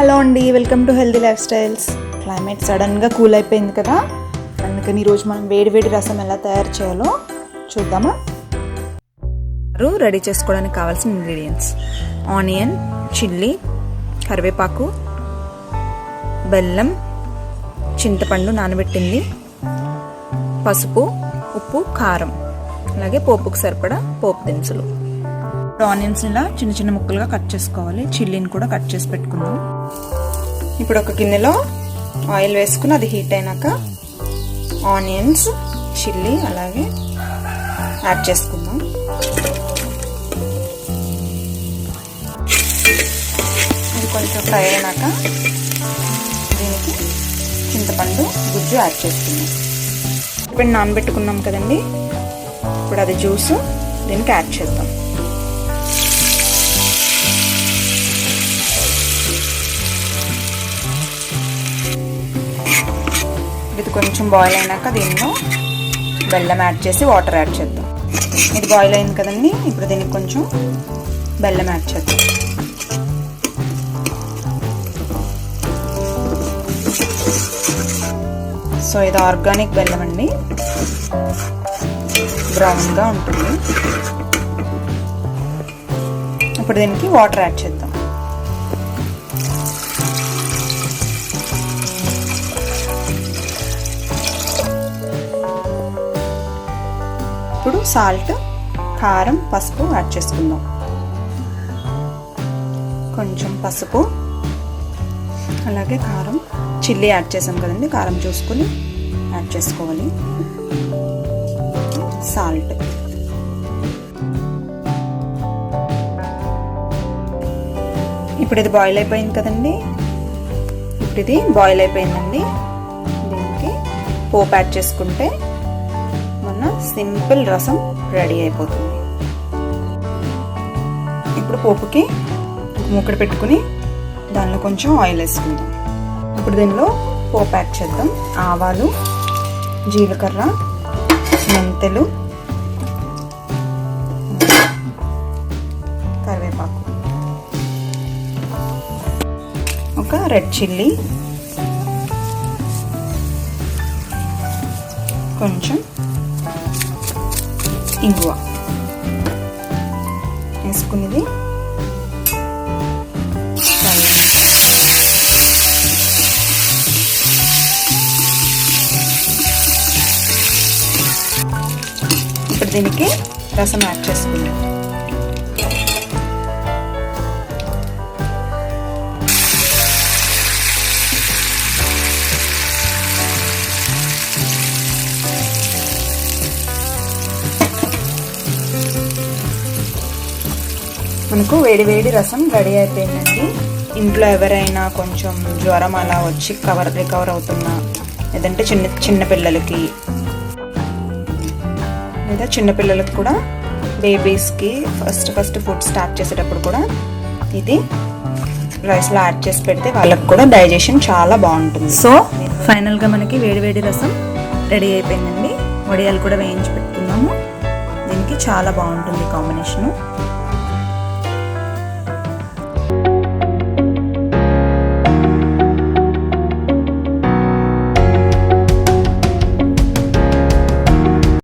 Hello అండి welcome to healthy lifestyles. Climate సడన్గా cool అయిపోయింది కదా? అందుకని ఈరోజు మనం వేడి వేడి రసం ఎలా తయారు చేయాలో చూద్దామా? రెడీ చేసుకోవడానికి కావాల్సిన ఇంగ్రీడియంట్స్. ఆనియన్ చిల్లీ కరివేపాకు బెల్లం చింతపండు నానబెట్టింది పసుపు ఉప్పు కారం అలాగే పోపుకు సరిపడా పోపు దినుసులు. ఆనియన్స్ ఇలా చిన్న చిన్న ముక్కలుగా కట్ చేసుకోవాలి. చిల్లీని కూడా కట్ చేసి పెట్టుకుందాం. ఇప్పుడు ఒక గిన్నెలో ఆయిల్ వేసుకుని అది హీట్ అయినాక ఆనియన్స్ చిల్లీ అలాగే యాడ్ చేసుకుందాం. ఇది కొంచెం ఫ్రై అయినాక దీనికి చింతపండు గుజ్జు యాడ్ చేసుకుందాం. ఇప్పుడు నానబెట్టుకున్నాం కదండి. ఇప్పుడు అది జ్యూస్ దీనికి యాడ్ చేద్దాం. కొంచెం బాయిల్ అయినాక దీనిలో బెల్లం యాడ్ చేసి వాటర్ యాడ్ చేద్దాం. ఇది బాయిల్ అయింది కదండి ఇప్పుడు దీనికి కొంచెం బెల్లం యాడ్ చేద్దాం. సో ఇది ఆర్గానిక్ బెల్లం అండి. బ్రౌన్గా ఉంటుంది. ఇప్పుడు దీనికి వాటర్ యాడ్ చేద్దాం. ఇప్పుడు సాల్ట్ కారం పసుపు యాడ్ చేసుకుందాం. కొంచెం పసుపు అలాగే కారం చిల్లీ యాడ్ చేసాం కదండి కారం చూసుకొని యాడ్ చేసుకోవాలి. సాల్ట్ ఇప్పుడు ఇది బాయిల్ అయిపోయింది కదండి. ఇప్పుడు ఇది బాయిల్ అయిపోయిందండి. దీనికి పోపు యాడ్ చేసుకుంటే ఉన్న సింపుల్ రసం రెడీ అయిపోతుంది. ఇప్పుడు పోపుకి మూకడ పెట్టుకుని దానిలో కొంచెం ఆయిల్ వేసుకుందాం. ఇప్పుడు దీనిలో పోపు యాడ్ చేద్దాం. ఆవాలు జీలకర్ర మెంతలు కరివేపాకు. ఒక రెడ్ చిల్లీ కొంచెం ఇంగువ వేసుకునేది ఇప్పుడు దీనికి రసం యాడ్ చేసుకుందాం మనకు వేడి వేడి రసం రెడీ అయిపోయిందండి. ఇంట్లో ఎవరైనా కొంచెం జ్వరం అలా వచ్చి కవర్ రికవర్ అవుతున్నా లేదంటే చిన్న చిన్న పిల్లలకి లేదా చిన్నపిల్లలకు కూడా బేబీస్కి ఫస్ట్ ఫస్ట్ ఫుడ్ స్టార్ట్ చేసేటప్పుడు కూడా ఇది రైస్లో యాడ్ చేసి పెడితే వాళ్ళకి కూడా డైజెషన్ చాలా బాగుంటుంది. సో ఫైనల్గా మనకి వేడి వేడి రసం రెడీ అయిపోయిందండి. వడియాలు కూడా వేయించి పెట్టుకున్నాము. దీనికి చాలా బాగుంటుంది కాంబినేషను.